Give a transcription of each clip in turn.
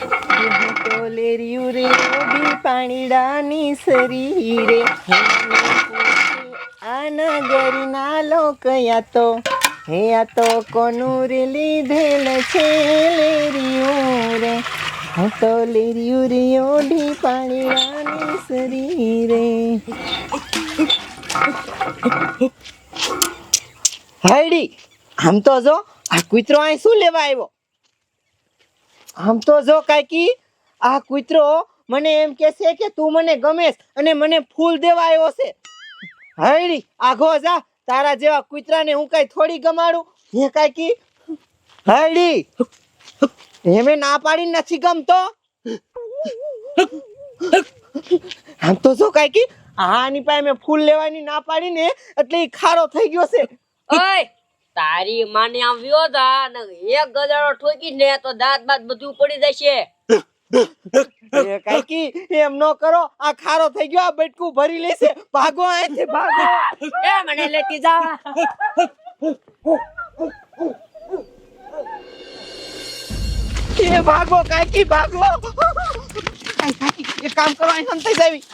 તો લેરિયું રે ઓડી પાણીડાની સરી રે. આના ગરીના લોકયા તો, હે આ તો કોનું રે લીધેલ છે લેરિયું રે. હું તો લેરિયું રે ઓઢી પાણીડાની સરી રે. હાયડી આમ તો જો, આ કૂતરો અહીં શું લેવા આવ્યો? આમ તો જો કાકી આ કૂતરો મને એમ કે છે કે તું મને ગમેશ અને મને ફૂલ દેવા આવ્યો છે. હાયડી, આઘો જા, તારા જેવા કૂતરાને હું કઈ થોડી ગમાડું? હે કાકી હાયડી, એમે ના પાડી નથી ગમતો? આમ તો જો કાકી આની પાસે મેં ફૂલ લેવાની ના પાડી ને એટલે ખારો થઈ ગયો છે. ઓય તારી માને આમ વ્યો તા ને એક ગજાડો ઠોકી ને તો દાંત બાત બધું પડી જશે. એ કાકી એમ નો કરો આ ખારો થઈ ગયો આ બટકું ભરી લેશે. ભાગો અહીંથી ભાગો. એ મને લેતી જા. એ ભાગો કાકી ભાગો. કાકી એક કામ કરો અહીં સંતાઈ જાવી.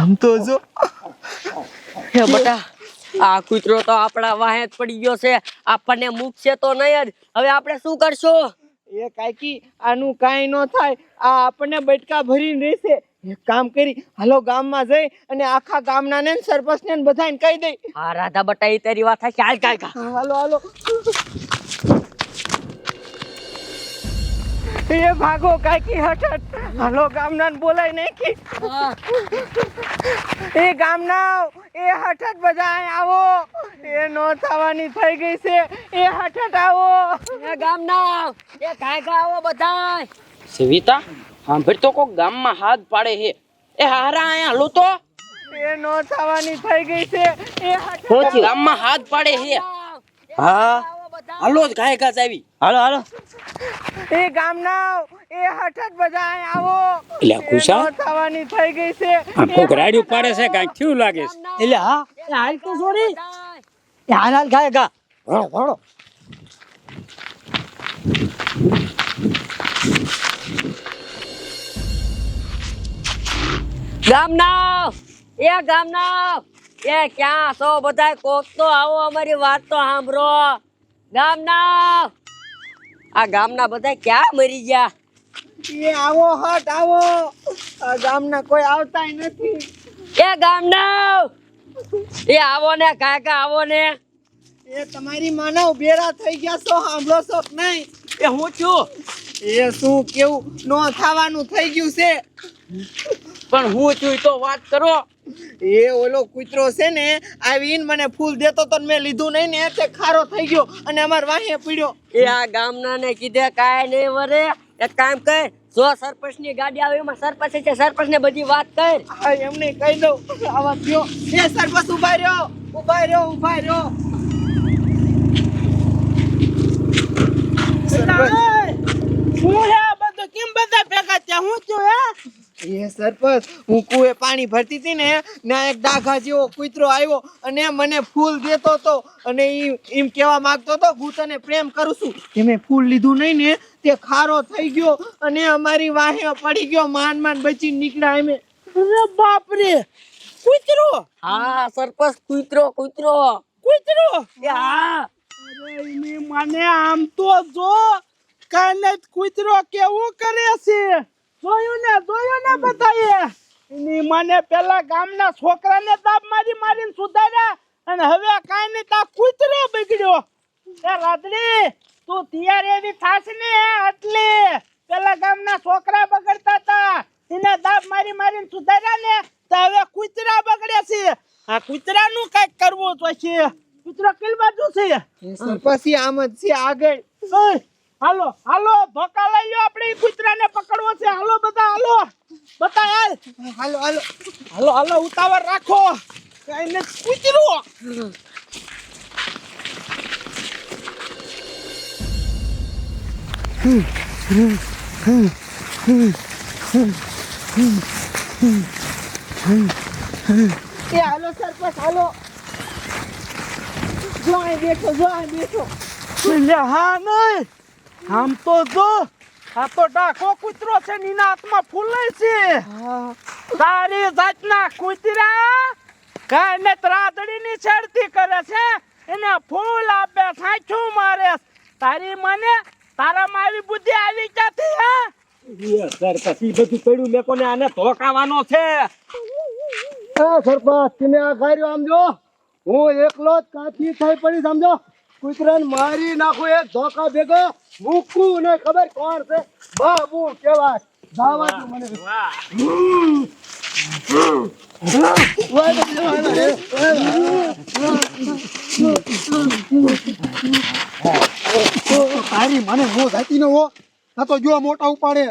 આમ તો જો. હે બટા આ કૂતરો તો આપણા વાહે જ પડી ગયો છે. આપણને મૂકશે તો નહીં જ. હવે આપણે શું કરશું? એ કાકી આનું કાંઈ ન થાય. આ આપણને બટકા ભરીને રહેશે. એક કામ કરી હાલો ગામમાં જઈ અને આખા ગામના ને સરપંચ ને બધાને કહી દઈ આ રાધા બટા એ તારી વાત થાય ચાલ કાલ હાલો હાલો. એ ભાગો કાકી હઠ હાલો ગામના બોલાય નાખી. એ ગામના એ હઠ બધા આવો. એ નો થવાની થઈ ગઈ છે. એ હઠ આવો. એ ગામના એ કાય કા આવો બધાય. સવિતા સાંભળ તો કોક ગામમાં હાથ પાડે હે એ હારા આયા હાલો તો. એ નો થવાની થઈ ગઈ છે. એ ગામ ગામમાં હાથ પાડે હે. હા હાલો જ ગાય ગાજ આવી. હાલો હાલો. એ ગામના એ હઠત બધા આવો. એટલે ખુશા? થવાની થઈ ગઈ છે. આ કોક રાડ્યું પાડે છે કાંઈક થયું લાગે છે. એટલે હા હાલ તો છોડી. હાલ હાલ ગાય ગા ભણો ભણો ગામના એ ગામના એ ક્યાં છો બધા? કોક તો આવો અમારી વાત તો સાંભળો. ગામના. આ ગામના બધા ક્યાં મરી ગયા? એ આવો હટ આવો. આ ગામના કોઈ આવતાય નથી. એ ગામના. એ આવો ને કાકા આવો ને. એ તમારી માના ઉભેરા થઈ ગયા છો સાંભળો છો નહીં? એ હું છું? એ શું કેવું? નો થવાનું થઈ ગયું છે? પણ હું છું તો વાત કરો. એ ઓલો કૂતરો છે ને આવીને મને ફૂલ દેતો તો મેં લીધું નહીં ને તે ખારો થઈ ગયો અને અમાર વાહે પીડ્યો. એ આ ગામના ને કીધે કાંઈ નહીં વરે. એક કામ કર જો સરપંચની ગાડી આવે એમાં સરપંચ છે સરપંચ ને બધી વાત કર. હા એમને કહી દઉં. આવા થયો. એ સરપંચ ઊભા રહ્યો ઊભા રહ્યો ઊભા રહ્યો સરપંચ શું હે આ બધું કેમ બધા ભેગા થયા હું થયું હે એ સરપંચ હું કુએ પાણી ભરતી હતી ને ત્યાં એક ડાઘા જેવો કૂતરો આવ્યો અને મને ફૂલ દેતો હતો અને એમ કહેવા માંગતો હતો હું તને પ્રેમ કરું છું. કે મેં ફૂલ લીધું નહીં ને તે ખારો થઈ ગયો અને અમારી વાહે પડી ગયો માન માન બચી નીકળ્યા એમે અરે બાપ રે કૂતરો? હા સરપંચ કૂતરો કૂતરો. કૂતરો? હા. મને આમ તો જો કાને કૂતરો કેવું કરે છે? જોયું ને જોયું ને બધાએ? એની મને પેલા ગામના છોકરાને દાબ મારી મારીને સુધાર્યા અને હવે કાંઈ નહીં તા કૂતરો બગડ્યો. એ રાધડી તું તૈયાર એવી થાશ ને એટલે? પેલા ગામના છોકરા બગડતા હતા. એને દાબ મારી મારીને સુધાર્યા ને તો હવે કૂતરા બગડે છે. આ કૂતરાનું કંઈક કરવું જોઈશે કૂતરો કિલ બાજુ છે? પછી આમ જ છે આગળ. હાલો હાલો ધોકા લઈ લો આપણે કૂતરાને પકડવો છે. હાલો બધા હાલો. બતા હાલ. હાલો હાલો. હાલો હાલો ઉતાવળ રાખો. એને કૂતરો. એ હાલો સરપંચ હાલો. જો અહીં બેઠો જો અહીં બેઠો. હા નહીં. આમ તો જો આ તો ડાકો કૂતરો છે નીના હાથમાં ફૂલે છે. તારી જાતના કૂતરા કાંઈ ને ત્રાદડીની છેડતી કરે છે એને ફૂલ આપે સાચું મારે. તારી મને તારામાં આવી બુદ્ધિ આવી ક્યાંથી હા? સર પછી બધું પડ્યું મેં કોને આને ધોકાવાનો છે? સરપંચ તમે આ કાર્યો આમ જો હું એકલો જ કાચી થઈ પડી સમજો? કૂતરાને મારી નાખું એક ધોકા ભેગો મૂકું ને ખબર કોણ છે? બાબુ કેવાય જાવા તું મને. તારી મને હું હો. આ તો જો મોટા ઉપાડે.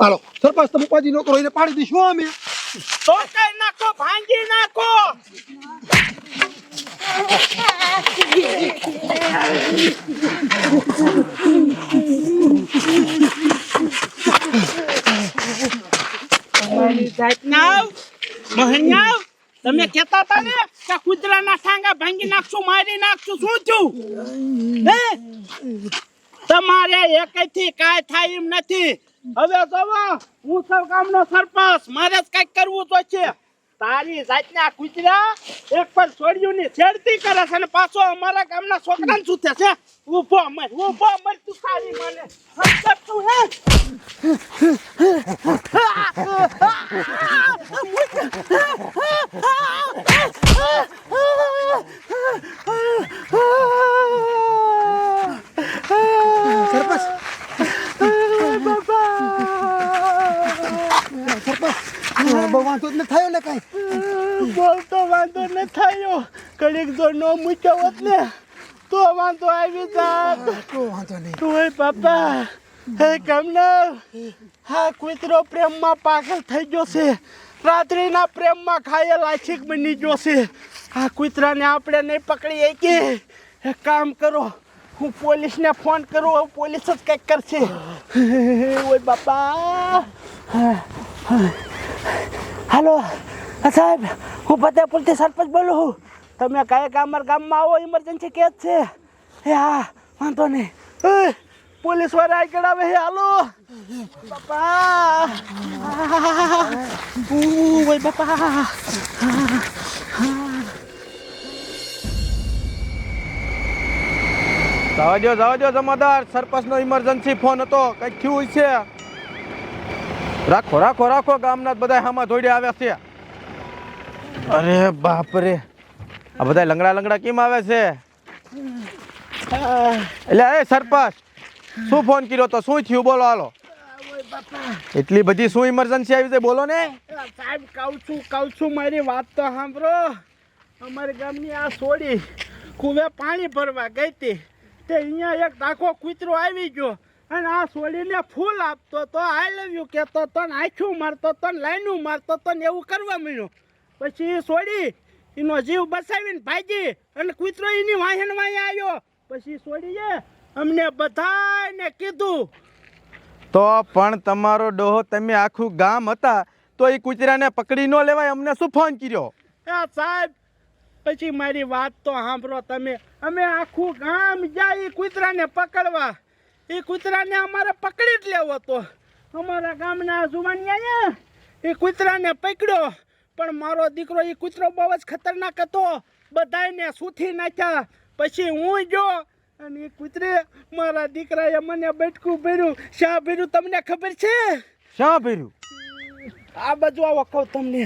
હાલો, સરપંચ તમે ઉપાધિ ન કરો એને પાડી દઈશું અમે. તો નાખો, ભાંગી નાખો. મહન્યાવ તમે કેતા હતા ને કે કૂતરાના ઠાંગા ભાંગી નાખશું, મારી નાખશું, શું થયું? હે? તમારે એકેયથી કાંઈ થાય એમ નથી. હવે જોવો, હું સૌ ગામનો સરપંચ, મારે જ કંઈક કરવું તો છે. તારી જાતના કુતરા એક પર છોડ્યું ની છેડતી કરે છે અને પાછો અમારા ગામના છોકરાને સૂતે છે ઊભો મર ઊભો મર તું તારી મને. તું હે સરપંચ સરપંચ બહુ વાંધો જ ન થયો ને કાંઈ બોલતો વાંધો ન થયો કડીક જો નો મૂક્યો હોત ને તો આવી કોઈ વાંધો નહીં. ઓય બાપા હે કમનર હા. કુતરો પ્રેમમાં પાગલ થઈ ગયો છે. રાત્રિના પ્રેમમાં ઘાયલ આછીક બની ગયો છે. આ કૂતરાને આપણે નહીં પકડી શકીએ એક કામ કરો હું પોલીસને ફોન કરું પોલીસ જ કંઈક કરશે. ઓય બાપા. હાલો સાહેબ હું ફતેપુરથી સરપંચ બોલું છું. તમે કયા ગામર ગામમાં આવો ઇમરજન્સી કેસ છે? એ હા વાંધો નહીં. એ, પોલીસવાળા આગળ આવે હે હાલો. બાપા. ઓય બાપા. જવા દો જવા દો જમાદાર. સરપંચનો ઇમરજન્સી ફોન હતો. કંઈક થયું છે? રાખો રાખો રાખો. ગામના બધા હામાં ધોઈડે આવ્યા છે. અરે બાપ રે આ બધા લંગડા લંગડા કેમ આવે છે? એટલે એ સરપંચ, શું ફોન કર્યો તો? શું થયું? બોલો, હાલો. એટલી બધી શું ઇમરજન્સી આવી છે? બોલો ને. સાહેબ, કહું છું કહું છું, મારી વાત તો સાંભળો. અમારી ગામની આ સોડી કુવે પાણી ભરવા ગઈ હતી. તે અહીંયા એક ડાકો કૂતરો આવી ગયો અને આ સોડીને ફૂલ આપતો તો આઈ લવ યુ કહેતો તો ને, આંખું મારતો તો ને, લાઈનું મારતો તો ને, એવું કરવા મળ્યું પછી એ સોડી, એનો જીવ બચાવીને ભાગી અને કૂતરો એની વાહન વાહી આવ્યો પછી છોડીએ અમને બધાને કીધું. તો પણ તમારો ડોહો તમે આખું ગામ હતા તો એ કૂતરાને પકડી ન લેવાય અમને શું ફોન કર્યો? એ સાહેબ પછી મારી વાત તો સાંભળો તમે. અમે આખું ગામ જાય એ કૂતરાને પકડવા. એ કૂતરાને અમારે પકડી જ લેવો તો. અમારા ગામના જુવાનિયાએ એ કૂતરાને પકડ્યો. પણ મારો દીકરો એ કૂતરો બહુ જ ખતરનાક હતો. બધાને સૂથી નાખ્યા. પછી હું જો? અને એ કૂતરે મારા દીકરાએ મને બટકું ભર્યું. શા ભર્યું તમને ખબર છે? શા ભર્યું? આ બાજુ આવો કહું તમને.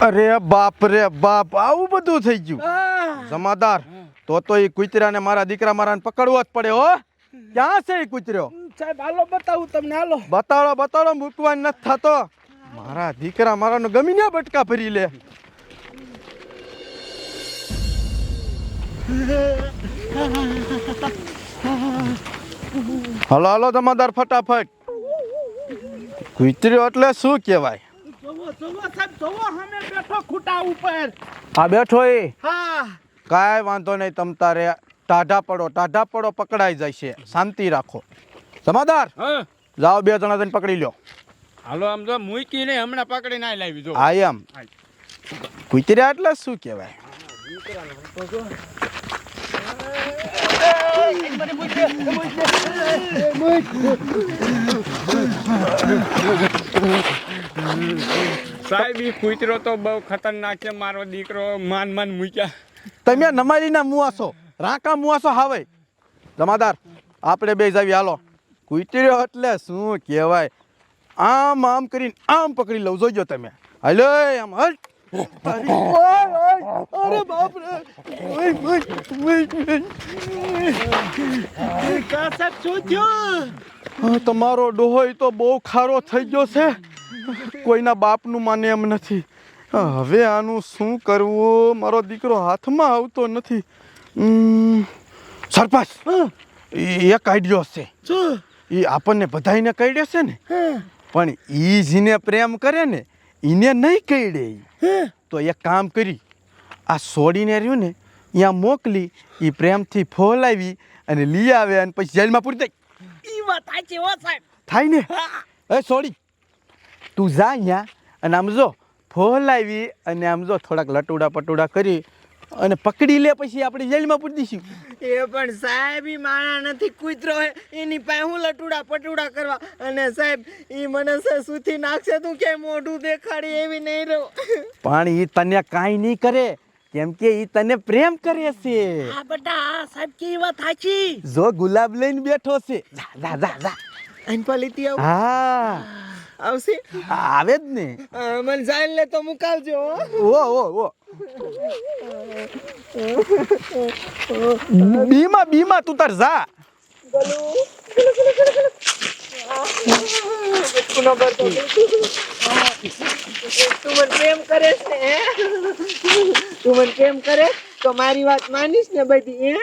અરે બાપ રે બાપ આવું બધું થઈ ગયું. જમાદાર તો તો એ કૂતરાને મારા દીકરા મારાને પકડવો જ પડે હો. ક્યાં છે એ કૂતરો? સાહેબ હાલો બતાવું તમને હાલો. બતાડો બતાડો મૂકવા નથી થતો. મારા દીકરા મારાનો ગમીને બટકા ભરી લે. હલો હલો જમાદાર ફટાફટ. કૂતર્યો એટલે શું કહેવાય? આ બેઠો એ? હા. કાંઈ વાંધો નહીં તમ તારે ટાઢા પડો ટાઢા પડો પકડાઈ જાય છે શાંતિ રાખો. જમાદાર હા. જાઓ બે જણા જઈને પકડી લ્યો. હાલો આમ જો મૂકી નહીં હમણાં પકડીને લાવી જો આઈ એમ. આઈ. એટલે શું કહેવાય? સાહેબ, ઈ કૂતરો તો બહુ ખતરનાક છે, મારો દીકરો માન માન મૂક્યા. તમે નમારીના મુવાસો, રાકા મુવાસો હાવે. જમાદાર, આપણે બે જાવી, હાલો. કુતર્યો એટલે શું કહેવાય? આમ આમ કરીને આમ પકડી લઉં જોજો તમે. હલો, આમ, હલ. અરે બાપ રે ઓય, ઓય, ઓય, ઓય. કા સાહેબ શું થયું? તમારો ડોહોય તો બહુ ખારો થઈ ગયો છે. કોઈના બાપનું માને એમ નથી. હવે આનું શું કરવું? મારો દીકરો હાથમાં આવતો નથી. સરપંચ એ એક આઈડિયો છે શું? એ આપણને બધાને કઈડે છે ને? પણ ઈ જીને પ્રેમ કરે ને એને નહીં કહી ઈ. તો એક કામ કરી આ સોડીને રહ્યું ને ત્યાં મોકલી એ પ્રેમથી ફોલાવી અને લઈ આવે અને પછી જેલમાં પૂરી દઈ ઈ વાત સાચી હો સાહેબ. થાય ને? એ સોડી તું જા અહીંયા અને આમ જો ફોલાવી અને આમ જો થોડાક લટુડા પટુડા કરી અને પકડી લે પછી આપણે જેલમાં પૂરી દઈશું. એ પણ સાહેબ ઈ માણા નથી કૂતરો હે. એની પાસે હું લટુડા પટુડા કરવા? અને સાહેબ ઈ મને સે સુથી નાખશે તું કે મોઢું દેખાડી એવી નહીં રહો. પણ એ તને કાઈ નહીં કરે. કેમ કે એ તને પ્રેમ કરે છે. આ બટા આ સાહેબ કે ઈ વાત સાચી? જો ગુલાબ લઈને બેઠો છે. જા જા જા જા. અને પલીતી આવું. હા. આવશે? આવે જ ને. મને સાઈન લે તો મુકાવજો હો. ઓ ઓ ઓ. બીમા બીમા તું તાર જા. તું તું મારી વાત માનીશ ને બધી એ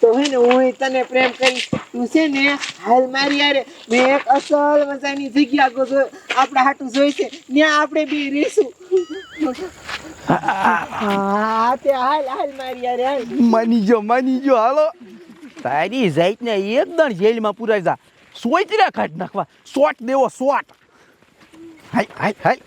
તો હે હું તને પ્રેમ કરીશ. તું છે ને હાલ મારી યારે મેં એક અસલ મજાની જગ્યા આપણા હાટું જોઈ છે. ત્યાં આપણે બી રહીશું. હા તે હાલ. હાલ મારી યારે હાલ માની જો માની જો હાલો તારી જાતને એકદમ જેલમાં પુરાઈ જા. સોચરા કાઢ નાખવા? સોટ દેવો, સોટ. હાય હાય હાય.